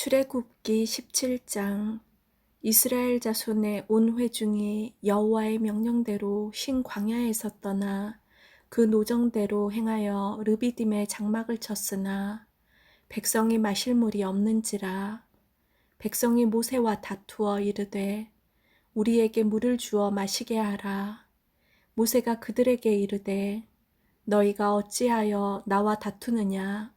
출애굽기 17장. 이스라엘 자손의 온 회중이 여호와의 명령대로 신 광야에서 떠나 그 노정대로 행하여 르비딤에 장막을 쳤으나 백성이 마실 물이 없는지라. 백성이 모세와 다투어 이르되 우리에게 물을 주어 마시게 하라. 모세가 그들에게 이르되 너희가 어찌하여 나와 다투느냐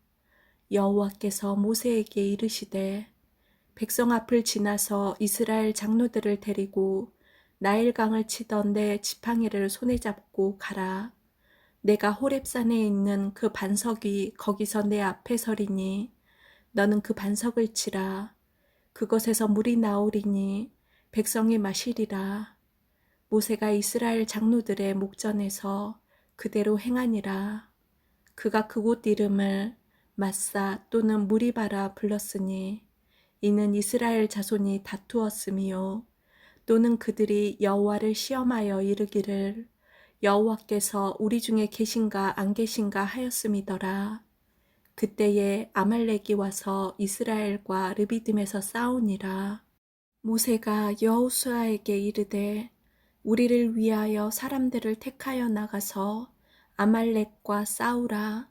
여호와께서 모세에게 이르시되 백성 앞을 지나서 이스라엘 장로들을 데리고 나일강을 치던 내 지팡이를 손에 잡고 가라. 내가 호렙산에 있는 그 반석이 거기서 내 앞에 서리니 너는 그 반석을 치라. 그것에서 물이 나오리니 백성이 마시리라. 모세가 이스라엘 장로들의 목전에서 그대로 행하니라. 그가 그곳 이름을 마사 또는 무리바라 불렀으니 이는 이스라엘 자손이 다투었으며 또는 그들이 여호와를 시험하여 이르기를 여호와께서 우리 중에 계신가 안 계신가 하였음이더라. 그때에 아말렉이 와서 이스라엘과 르비딤에서 싸우니라. 모세가 여호수아에게 이르되 우리를 위하여 사람들을 택하여 나가서 아말렉과 싸우라.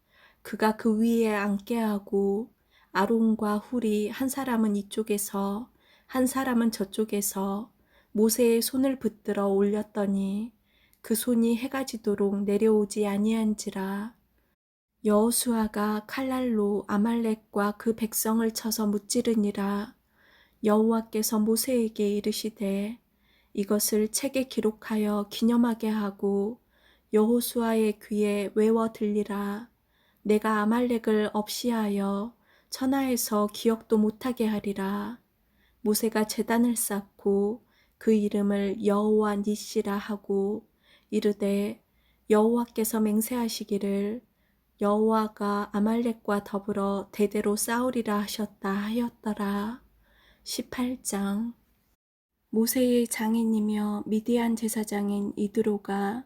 그가 그 위에 앉게 하고 아론과 훌이 한 사람은 이쪽에서 한 사람은 저쪽에서 모세의 손을 붙들어 올렸더니 그 손이 해가 지도록 내려오지 아니한지라 여호수아가 칼날로 아말렉과 그 백성을 쳐서 무찌르니라 여호와께서 모세에게 이르시되 이것을 책에 기록하여 기념하게 하고 여호수아의 귀에 외워 들리라 내가 아말렉을 없이하여 천하에서 기억도 못하게 하리라. 모세가 제단을 쌓고 그 이름을 여호와 니시라 하고 이르되 여호와께서 맹세하시기를 여호와가 아말렉과 더불어 대대로 싸우리라 하셨다 하였더라. 18장 모세의 장인이며 미디안 제사장인 이드로가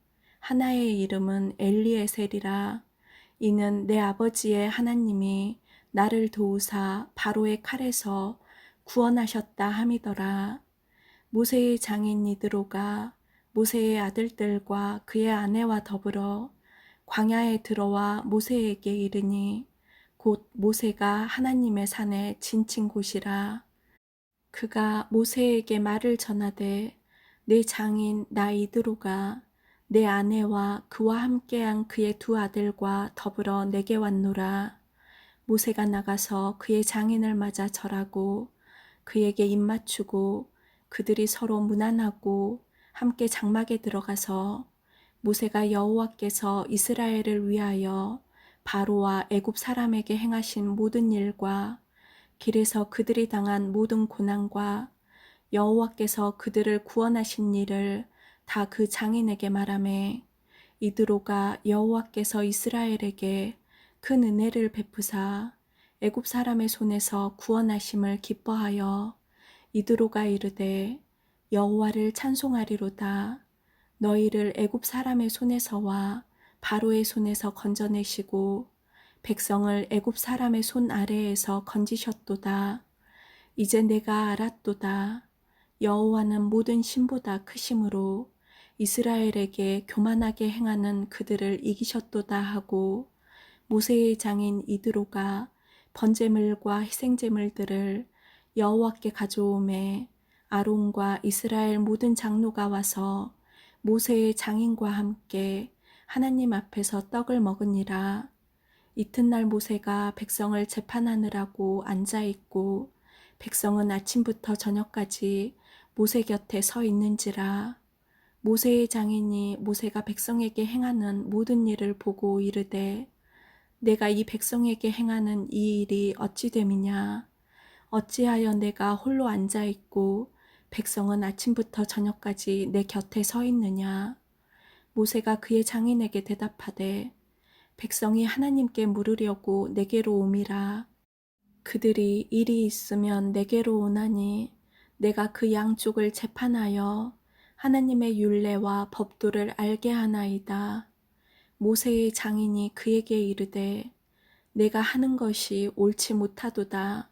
하나의 이름은 엘리에셀이라 이는 내 아버지의 하나님이 나를 도우사 바로의 칼에서 구원하셨다 함이더라. 모세의 장인 이드로가 모세의 아들들과 그의 아내와 더불어 광야에 들어와 모세에게 이르니 곧 모세가 하나님의 산에 진친 곳이라. 그가 모세에게 말을 전하되 내 장인 나 이드로가 내 아내와 그와 함께한 그의 두 아들과 더불어 내게 왔노라. 모세가 나가서 그의 장인을 맞아 절하고 그에게 입맞추고 그들이 서로 무난하고 함께 장막에 들어가서 모세가 여호와께서 이스라엘을 위하여 바로와 애굽 사람에게 행하신 모든 일과 길에서 그들이 당한 모든 고난과 여호와께서 그들을 구원하신 일을 다 그 장인에게 말하매 이드로가 여호와께서 이스라엘에게 큰 은혜를 베푸사 애굽 사람의 손에서 구원하심을 기뻐하여 이드로가 이르되 여호와를 찬송하리로다. 너희를 애굽 사람의 손에서와 바로의 손에서 건져내시고 백성을 애굽 사람의 손 아래에서 건지셨도다. 이제 내가 알았도다. 여호와는 모든 신보다 크심으로 이스라엘에게 교만하게 행하는 그들을 이기셨도다 하고 모세의 장인 이드로가 번제물과 희생제물들을 여호와께 가져오매 아론과 이스라엘 모든 장로가 와서 모세의 장인과 함께 하나님 앞에서 떡을 먹으니라. 이튿날 모세가 백성을 재판하느라고 앉아 있고 백성은 아침부터 저녁까지 모세 곁에 서 있는지라. 모세의 장인이 모세가 백성에게 행하는 모든 일을 보고 이르되 내가 이 백성에게 행하는 이 일이 어찌 됨이냐? 어찌하여 내가 홀로 앉아 있고 백성은 아침부터 저녁까지 내 곁에 서 있느냐? 모세가 그의 장인에게 대답하되 백성이 하나님께 물으려고 내게로 오미라. 그들이 일이 있으면 내게로 오나니 내가 그 양쪽을 재판하여 하나님의 율례와 법도를 알게 하나이다. 모세의 장인이 그에게 이르되 내가 하는 것이 옳지 못하도다.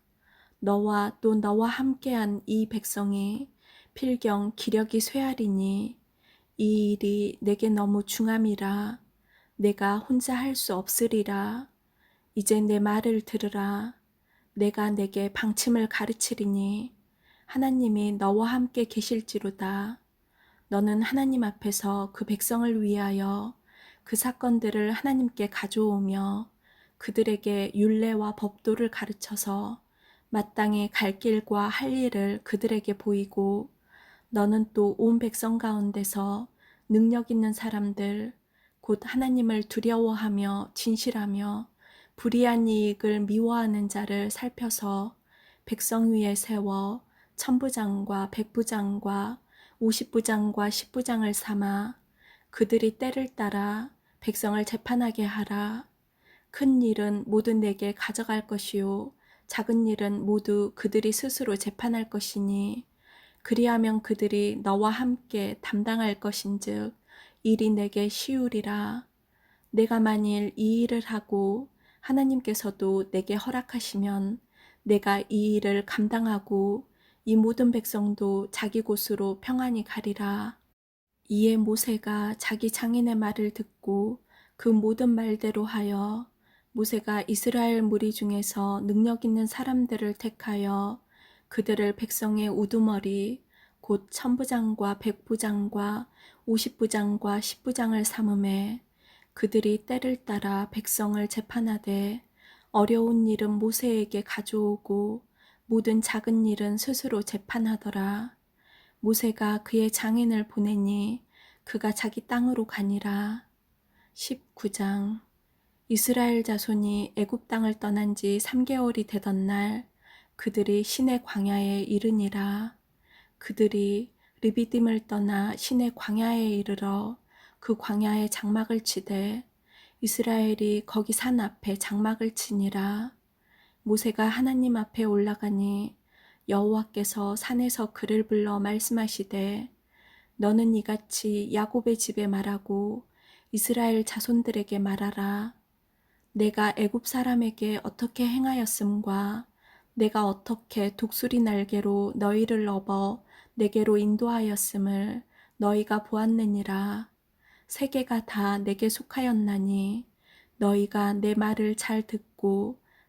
너와 또 너와 함께한 이 백성이 필경 기력이 쇠하리니 이 일이 내게 너무 중함이라 내가 혼자 할 수 없으리라. 이제 내 말을 들으라. 내가 내게 방침을 가르치리니 하나님이 너와 함께 계실지로다. 너는 하나님 앞에서 그 백성을 위하여 그 사건들을 하나님께 가져오며 그들에게 율례와 법도를 가르쳐서 마땅히 갈 길과 할 일을 그들에게 보이고 너는 또 온 백성 가운데서 능력 있는 사람들 곧 하나님을 두려워하며 진실하며 불의한 이익을 미워하는 자를 살펴서 백성 위에 세워 천부장과 백부장과 오십부장과 십부장을 삼아 그들이 때를 따라 백성을 재판하게 하라. 큰 일은 모두 내게 가져갈 것이요 작은 일은 모두 그들이 스스로 재판할 것이니 그리하면 그들이 너와 함께 담당할 것인즉 일이 내게 쉬우리라. 내가 만일 이 일을 하고 하나님께서도 내게 허락하시면 내가 이 일을 감당하고 이 모든 백성도 자기 곳으로 평안히 가리라. 이에 모세가 자기 장인의 말을 듣고 그 모든 말대로 하여 모세가 이스라엘 무리 중에서 능력 있는 사람들을 택하여 그들을 백성의 우두머리 곧 천부장과 백부장과 오십부장과 십부장을 삼음해 그들이 때를 따라 백성을 재판하되 어려운 일은 모세에게 가져오고 모든 작은 일은 스스로 재판하더라. 모세가 그의 장인을 보내니 그가 자기 땅으로 가니라. 19장 이스라엘 자손이 애굽 땅을 떠난 지 3개월이 되던 날 그들이 신의 광야에 이르니라. 그들이 르비딤을 떠나 신의 광야에 이르러 그 광야에 장막을 치되 이스라엘이 거기 산 앞에 장막을 치니라. 모세가 하나님 앞에 올라가니 여호와께서 산에서 그를 불러 말씀하시되 너는 이같이 야곱의 집에 말하고 이스라엘 자손들에게 말하라. 내가 애굽 사람에게 어떻게 행하였음과 내가 어떻게 독수리 날개로 너희를 업어 내게로 인도하였음을 너희가 보았느니라. 세계가 다 내게 속하였나니 너희가 내 말을 잘 듣고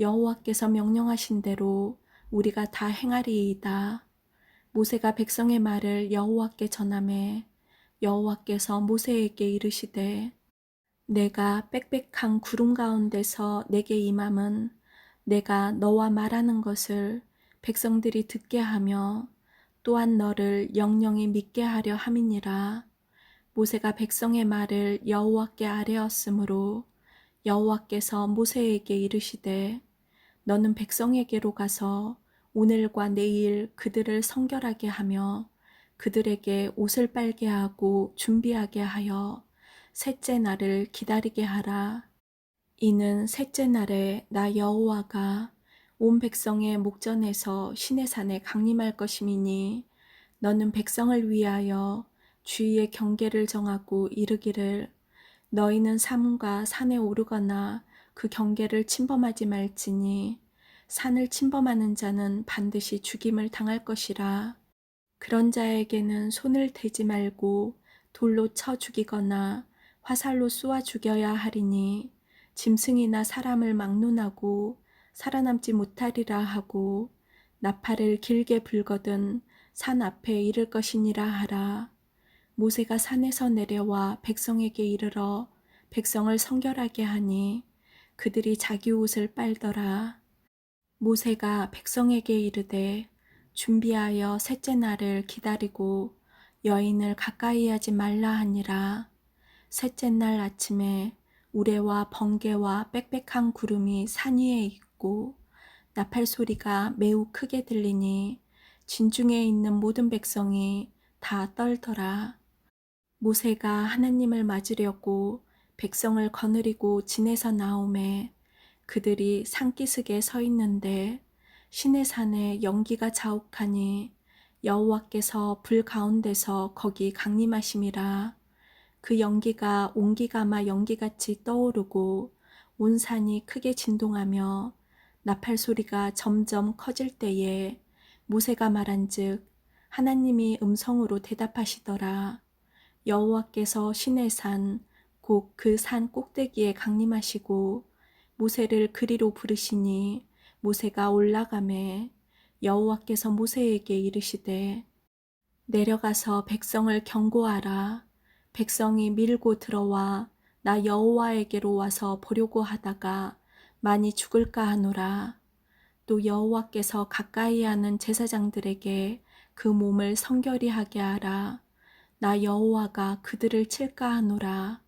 여호와께서 명령하신 대로 우리가 다 행하리이다. 모세가 백성의 말을 여호와께 전함에 여호와께서 모세에게 이르시되 내가 빽빽한 구름 가운데서 내게 임함은 내가 너와 말하는 것을 백성들이 듣게 하며 또한 너를 영영히 믿게 하려 함이니라. 모세가 백성의 말을 여호와께 아뢰었으므로 여호와께서 모세에게 이르시되 너는 백성에게로 가서 오늘과 내일 그들을 성결하게 하며 그들에게 옷을 빨게 하고 준비하게 하여 셋째 날을 기다리게 하라. 이는 셋째 날에 나 여호와가 온 백성의 목전에서 시내산에 강림할 것임이니 너는 백성을 위하여 주의의 경계를 정하고 이르기를 너희는 삼가 산에 오르거나 그 경계를 침범하지 말지니 산을 침범하는 자는 반드시 죽임을 당할 것이라. 그런 자에게는 손을 대지 말고 돌로 쳐 죽이거나 화살로 쏘아 죽여야 하리니 짐승이나 사람을 막론하고 살아남지 못하리라 하고 나팔을 길게 불거든 산 앞에 이를 것이니라 하라. 모세가 산에서 내려와 백성에게 이르러 백성을 성결하게 하니 그들이 자기 옷을 빨더라. 모세가 백성에게 이르되 준비하여 셋째 날을 기다리고 여인을 가까이 하지 말라 하니라. 셋째 날 아침에 우레와 번개와 빽빽한 구름이 산 위에 있고 나팔 소리가 매우 크게 들리니 진중에 있는 모든 백성이 다 떨더라. 모세가 하나님을 맞으려고 백성을 거느리고 진에서 나오매 그들이 산기슭에 서 있는데 신의 산에 연기가 자욱하니 여호와께서 불 가운데서 거기 강림하심이라 그 연기가 온기가마 연기같이 떠오르고 온 산이 크게 진동하며 나팔 소리가 점점 커질 때에 모세가 말한즉 하나님이 음성으로 대답하시더라. 여호와께서 신의 산 곧 그 산 꼭대기에 강림하시고 모세를 그리로 부르시니 모세가 올라가매 여호와께서 모세에게 이르시되 내려가서 백성을 경고하라. 백성이 밀고 들어와 나 여호와에게로 와서 보려고 하다가 많이 죽을까 하노라. 또 여호와께서 가까이 하는 제사장들에게 그 몸을 성결히 하게 하라. 나 여호와가 그들을 칠까 하노라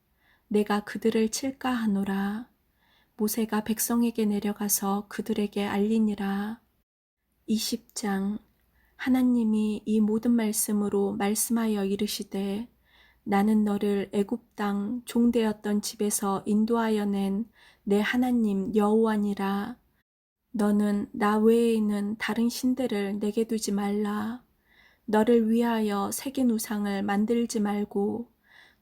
내가 그들을 칠까 하노라. 모세가 백성에게 내려가서 그들에게 알리니라. 20장 하나님이 이 모든 말씀으로 말씀하여 이르시되 나는 너를 애굽 땅 종되었던 집에서 인도하여 낸 내 하나님 여호와니라. 너는 나 외에는 다른 신들을 내게 두지 말라. 너를 위하여 새긴 우상을 만들지 말고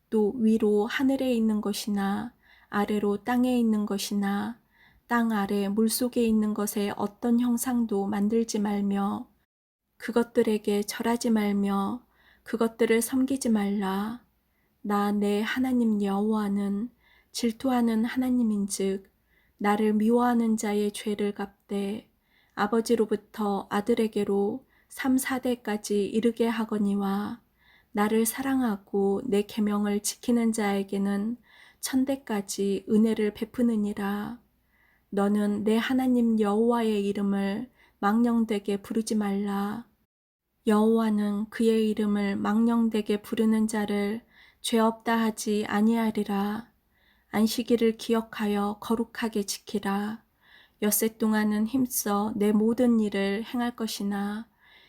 또 위로 하늘에 있는 것이나 아래로 땅에 있는 것이나 땅 아래 물속에 있는 것에 어떤 형상도 만들지 말며 그것들에게 절하지 말며 그것들을 섬기지 말라. 나 내 하나님 여호와는 질투하는 하나님인즉 나를 미워하는 자의 죄를 갚되 아버지로부터 아들에게로 3, 4대까지 이르게 하거니와 나를 사랑하고 내 계명을 지키는 자에게는 천대까지 은혜를 베푸느니라. 너는 내 하나님 여호와의 이름을 망령되게 부르지 말라. 여호와는 그의 이름을 망령되게 부르는 자를 죄 없다 하지 아니하리라. 안식일을 기억하여 거룩하게 지키라. 엿새 동안은 힘써 내 모든 일을 행할 것이나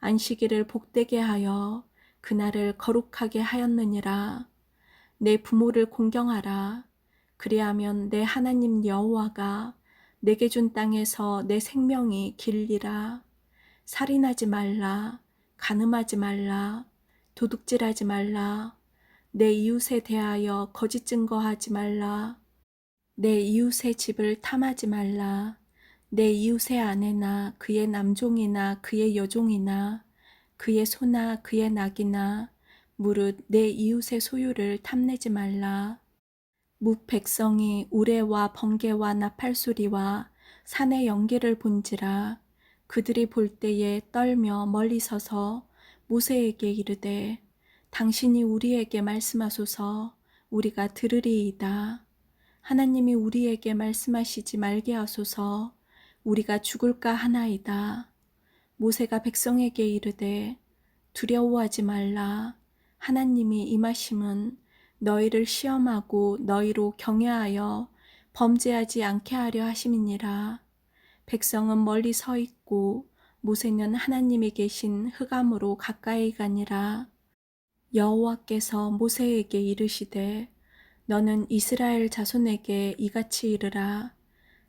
안식일을 복되게 하여 그날을 거룩하게 하였느니라. 내 부모를 공경하라. 그리하면 내 하나님 여호와가 내게 준 땅에서 내 생명이 길리라. 살인하지 말라. 간음하지 말라. 도둑질하지 말라. 내 이웃에 대하여 거짓 증거하지 말라. 내 이웃의 집을 탐하지 말라. 내 이웃의 아내나 그의 남종이나 그의 여종이나 그의 소나 그의 낙이나 무릇 내 이웃의 소유를 탐내지 말라. 무 백성이 우레와 번개와 나팔소리와 산의 연기를 본지라 그들이 볼 때에 떨며 멀리 서서 모세에게 이르되 당신이 우리에게 말씀하소서 우리가 들으리이다. 하나님이 우리에게 말씀하시지 말게 하소서 우리가 죽을까 하나이다. 모세가 백성에게 이르되 두려워하지 말라. 하나님이 임하심은 너희를 시험하고 너희로 경외하여 범죄하지 않게 하려 하심이니라. 백성은 멀리 서 있고 모세는 하나님이 계신 흑암으로 가까이 가니라. 여호와께서 모세에게 이르시되 너는 이스라엘 자손에게 이같이 이르라.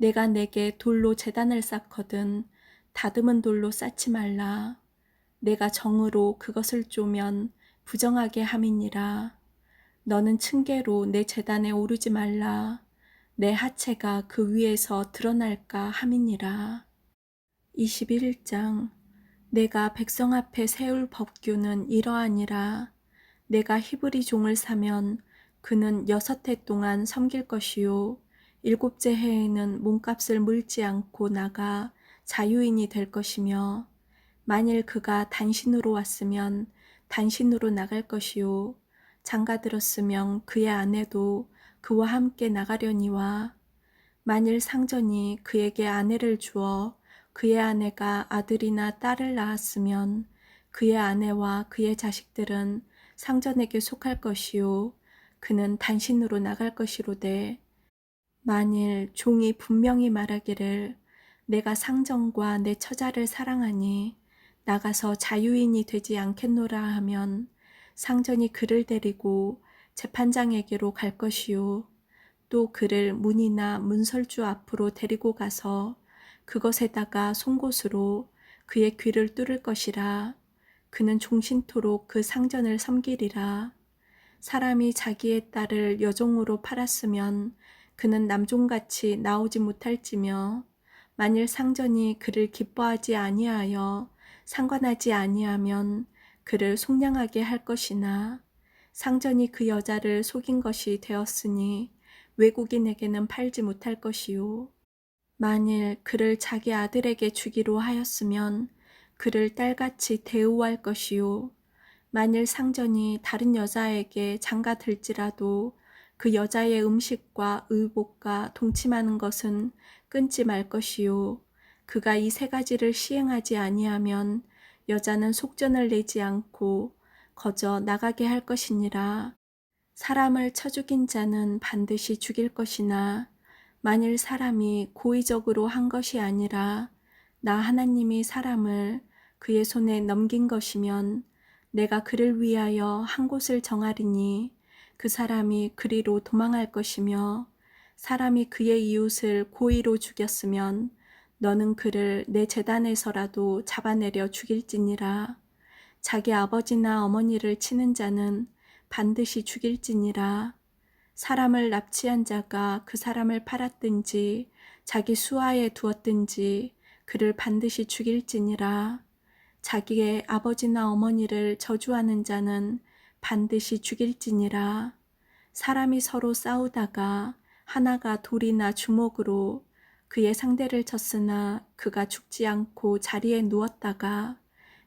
내가 내게 돌로 재단을 쌓거든 다듬은 돌로 쌓지 말라. 내가 정으로 그것을 쪼면 부정하게 함이니라. 너는 층계로 내 재단에 오르지 말라. 내 하체가 그 위에서 드러날까 함이니라. 21장 내가 백성 앞에 세울 법규는 이러하니라. 내가 히브리 종을 사면 그는 여섯 해 동안 섬길 것이요. 일곱째 해에는 몸값을 물지 않고 나가 자유인이 될 것이며 만일 그가 단신으로 왔으면 단신으로 나갈 것이요. 장가 들었으면 그의 아내도 그와 함께 나가려니와 만일 상전이 그에게 아내를 주어 그의 아내가 아들이나 딸을 낳았으면 그의 아내와 그의 자식들은 상전에게 속할 것이요 그는 단신으로 나갈 것이로되 만일 종이 분명히 말하기를 내가 상전과 내 처자를 사랑하니 나가서 자유인이 되지 않겠노라 하면 상전이 그를 데리고 재판장에게로 갈 것이요. 또 그를 문이나 문설주 앞으로 데리고 가서 그것에다가 송곳으로 그의 귀를 뚫을 것이라. 그는 종신토록 그 상전을 섬기리라. 사람이 자기의 딸을 여종으로 팔았으면 그는 남종같이 나오지 못할지며 만일 상전이 그를 기뻐하지 아니하여 상관하지 아니하면 그를 속량하게 할 것이나 상전이 그 여자를 속인 것이 되었으니 외국인에게는 팔지 못할 것이요. 만일 그를 자기 아들에게 주기로 하였으면 그를 딸같이 대우할 것이요. 만일 상전이 다른 여자에게 장가 들지라도 그 여자의 음식과 의복과 동침하는 것은 끊지 말 것이요. 그가 이 세 가지를 시행하지 아니하면 여자는 속전을 내지 않고 거저 나가게 할 것이니라. 사람을 쳐 죽인 자는 반드시 죽일 것이나 만일 사람이 고의적으로 한 것이 아니라 나 하나님이 사람을 그의 손에 넘긴 것이면 내가 그를 위하여 한 곳을 정하리니 그 사람이 그리로 도망할 것이며 사람이 그의 이웃을 고의로 죽였으면 너는 그를 내 재단에서라도 잡아내려 죽일지니라. 자기 아버지나 어머니를 치는 자는 반드시 죽일지니라. 사람을 납치한 자가 그 사람을 팔았든지 자기 수하에 두었든지 그를 반드시 죽일지니라. 자기의 아버지나 어머니를 저주하는 자는 반드시 죽일지니라. 사람이 서로 싸우다가 하나가 돌이나 주먹으로 그의 상대를 쳤으나 그가 죽지 않고 자리에 누웠다가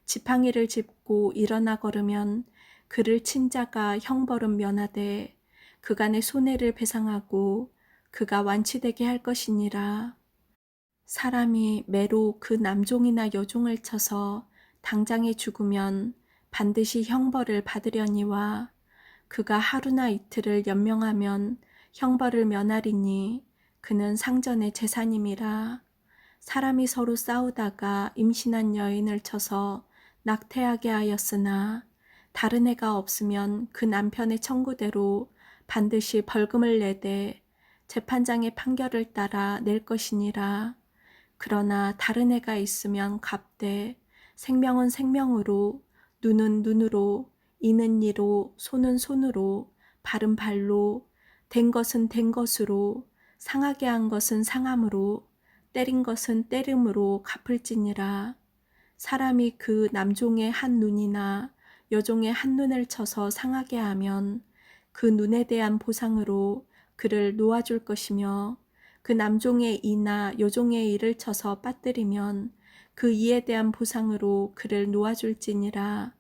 지팡이를 짚고 일어나 걸으면 그를 친 자가 형벌은 면하되 그간의 손해를 배상하고 그가 완치되게 할 것이니라. 사람이 매로 그 남종이나 여종을 쳐서 당장에 죽으면 반드시 형벌을 받으려니와 그가 하루나 이틀을 연명하면 형벌을 면하리니 그는 상전의 재산임이라. 사람이 서로 싸우다가 임신한 여인을 쳐서 낙태하게 하였으나 다른 애가 없으면 그 남편의 청구대로 반드시 벌금을 내되 재판장의 판결을 따라 낼 것이니라. 그러나 다른 애가 있으면 갚되 생명은 생명으로 눈은 눈으로 이는 이로 손은 손으로 발은 발로 된 것은 된 것으로 상하게 한 것은 상함으로 때린 것은 때림으로 갚을지니라. 사람이 그 남종의 한 눈이나 여종의 한 눈을 쳐서 상하게 하면 그 눈에 대한 보상으로 그를 놓아줄 것이며 그 남종의 이나 여종의 이를 쳐서 빠뜨리면 그 이에 대한 보상으로 그를 놓아줄지니라.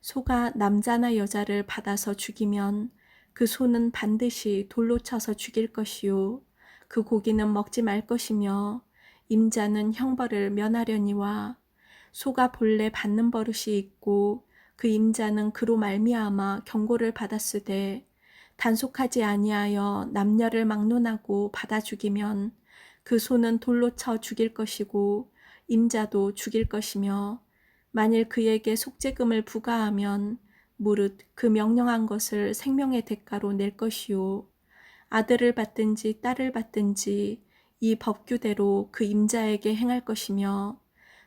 소가 남자나 여자를 받아서 죽이면 그 소는 반드시 돌로 쳐서 죽일 것이요. 그 고기는 먹지 말 것이며 임자는 형벌을 면하려니와 소가 본래 받는 버릇이 있고 그 임자는 그로 말미암아 경고를 받았으되 단속하지 아니하여 남녀를 막론하고 받아 죽이면 그 소는 돌로 쳐 죽일 것이고 임자도 죽일 것이며 만일 그에게 속죄금을 부과하면 무릇 그 명령한 것을 생명의 대가로 낼 것이요. 아들을 받든지 딸을 받든지 이 법규대로 그 임자에게 행할 것이며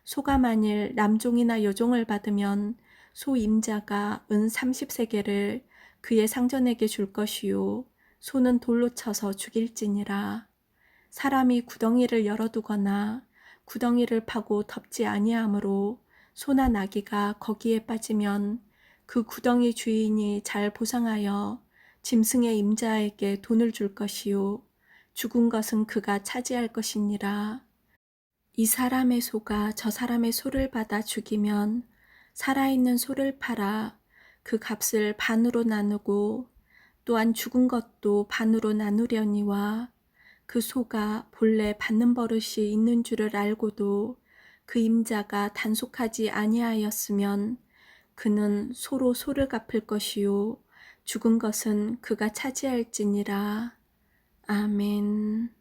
소가 만일 남종이나 여종을 받으면 소 임자가 은 30세계를 그의 상전에게 줄 것이요. 소는 돌로 쳐서 죽일지니라. 사람이 구덩이를 열어두거나 구덩이를 파고 덮지 아니하므로 소나 나귀가 거기에 빠지면 그 구덩이 주인이 잘 보상하여 짐승의 임자에게 돈을 줄 것이요 죽은 것은 그가 차지할 것이니라. 이 사람의 소가 저 사람의 소를 받아 죽이면 살아있는 소를 팔아 그 값을 반으로 나누고 또한 죽은 것도 반으로 나누려니와 그 소가 본래 받는 버릇이 있는 줄을 알고도 그 임자가 단속하지 아니하였으면 그는 소로 소를 갚을 것이요 죽은 것은 그가 차지할지니라. 아멘.